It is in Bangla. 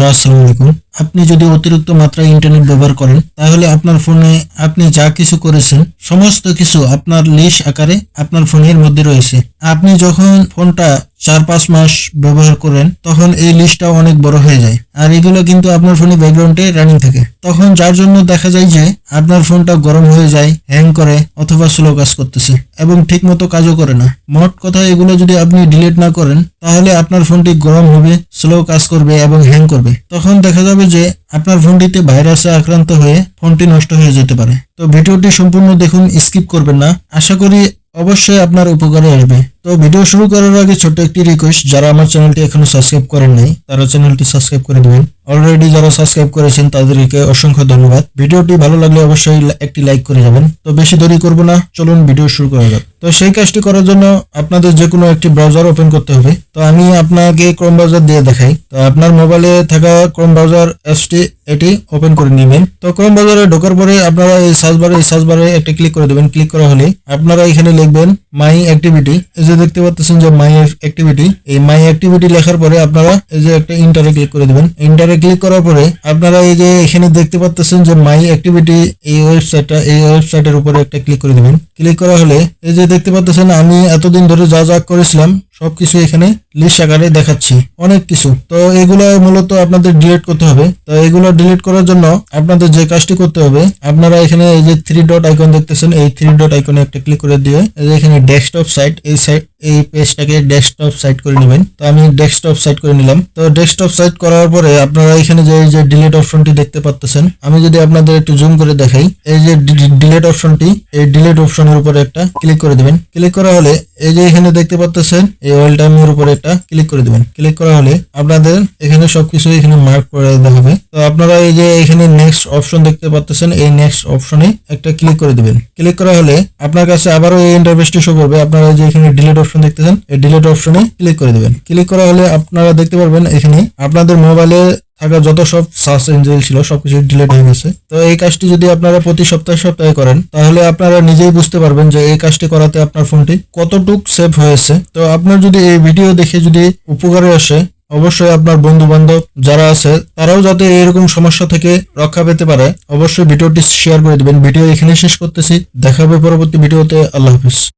বন্ধুরা, আসসালামু আলাইকুম। আপনি যদি অতিরিক্ত মাত্রায় ইন্টারনেট ব্যবহার করেন, তাহলে আপনার ফোনে আপনি যা কিছু করেছেন, সমস্ত কিছু আপনার লিস্ট আকারে আপনার ফোনের মধ্যে রয়েছে। আপনি যখন ফোনটা চার পাঁচ মাস ব্যবহার করেন, তখন এই লিস্টটা অনেক বড় হয়ে যায়। আর এগুলো কিন্তু আপনার ফোনে ব্যাকগ্রাউন্ডে রানিং থাকে। তখন যার জন্য দেখা যায় যে আপনার ফোনটা গরম হয়ে যায় হ্যাং করে অথবা স্লো কাজ করতেছে এবং ঠিক মতো কাজও করে না। মোট কথা, এগুলো যদি আপনি ডিলিট না করেন, তাহলে আপনার ফোনটি গরম হবে স্লো কাজ করবে এবং হ্যাং করবে। তখন দেখা যাবে যে আপনার ফোনটিতে ভাইরাসে আক্রান্ত হয়ে ফোনটি নষ্ট হয়ে যেতে পারে। তো ভিডিওটি সম্পূর্ণ দেখুন স্কিপ করবেন না। আশা করি অবশ্যই আপনার উপকারে আসবে। তো ভিডিও শুরু করার আগে ছোট্ট একটি রিকোয়েস্ট যারা আমার চ্যানেলটি এখনও সাবস্ক্রাইব করেন নাই, তারা চ্যানেলটি সাবস্ক্রাইব করে দিবেন। অলরেডি যারা সাবস্ক্রাইব করেছেন, তাদেরকে অসংখ্য ধন্যবাদ। ভিডিওটি ভালো লাগলে অবশ্যই একটি লাইক করে যাবেন। তো বেশি দেরি করব না, চলুন ভিডিও শুরু করা যাক। তো সেই কাজটি করার জন্য আপনাদের যে কোনো একটি ব্রাউজার ওপেন করতে হবে। তো আমি আপনাকে ক্রোম ব্রাউজার দিয়ে দেখাই। তো আপনার মোবাইলে থাকা ক্রোম ব্রাউজার অ্যাপসটি এটি ওপেন করে নেবেন। তো ক্রোম ব্রাউজারে ঢোকার পরে আপনারা এই সার্চ বারে এই সার্চ বারে একটা ক্লিক করে দেবেন। ক্লিক করা হলে আপনারা এখানে লিখবেন মাই অ্যাক্টিভিটি যে দেখতে পাচ্ছেন যে মাই অ্যাক্টিভিটি এই মাই অ্যাক্টিভিটি লেখার পরে আপনারা এই যে একটা ইন্টারে ক্লিক করে দেবেন। ইন্টারে ক্লিক করার পরে আপনারা এই যে এখানে দেখতে পাচ্ছেন যে মাই অ্যাক্টিভিটি এই ওয়েবসাইটটা এই ওয়েবসাইটের উপরে একটা ক্লিক করে দিবেন। ক্লিক করা হলে এই যে দেখতে পাচ্ছেন আমি এতদিন ধরে যা যা করেছিলাম সবকিছু এখানে লিস্ট আকারে দেখাচ্ছি, অনেক কিছু। তো এগুলো মূলত আপনাদের ডিলিট করতে হবে। তো এগুলো ডিলিট করার জন্য আপনাদের যে কাজটি করতে হবে, আপনারা এখানে এই যে থ্রি ডট আইকন দেখতেছেন, এই থ্রি ডট আইকনে একটা ক্লিক করে দিয়ে এখানে ডেস্কটপ সাইট এই সাইট এই পেজটাকে ডেস্কটপ সাইট করে নেবেন। তো আমি ডেস্কটপ সাইট করে নিলাম। তো ডেস্কটপ সাইট করার পরে আপনারা এখানে যে যে ডিলিট অপশনটি দেখতে পাচ্ছেন আমি যদি আপনাদের একটু জুম করে দেখাই, এই যে ডিলিট অপশনটি এই ডিলিট অপশনের উপরে একটা ক্লিক করে দিবেন। ক্লিক করা হলে এই যে এখানে দেখতে পাচ্ছেন এই ওয়েল টাইমের উপরে একটা ক্লিক করে দিবেন। ক্লিক করা হলে আপনাদের এখানে সবকিছু এখানে মার্ক করে দেওয়া হবে। তো আপনারা এই যে এখানে নেক্সট অপশন দেখতে পাচ্ছেন এই নেক্সট অপশনে একটা ক্লিক করে দিবেন। ক্লিক করা হলে আপনার কাছে আবারও এই ইন্টারফেসটি শো করবে। আপনারা যে এখানে ডিলিট অপশন দেখতেছেন, এই ডিলিট অপশনে ক্লিক করে দিবেন। ক্লিক করা হলে আপনারা দেখতে পারবেন এখানে আপনাদের মোবাইলে থাকা যত সব সার্চ ইঞ্জিন ছিল, সবকিছু ডিলিট হয়ে গেছে। তো এই কাজটি যদি আপনারা প্রতি সপ্তাহে সপ্তাহে করেন, তাহলে আপনারা নিজেই বুঝতে পারবেন যে এই কাজটি করাতে আপনার ফোনটি কতটুক সেভ হয়েছে। তো আপনার যদি এই ভিডিও দেখে যদি উপকারে আসে, অবশ্যই আপনার বন্ধু বান্ধব যারা আছে, তারাও যাতে এরকম সমস্যা থেকে রক্ষা পেতে পারে, অবশ্যই ভিডিওটি শেয়ার করে দিবেন। ভিডিও এখানে শেষ করতেছি। দেখা হবে পরবর্তী ভিডিওতে আল্লাহ হাফিজ।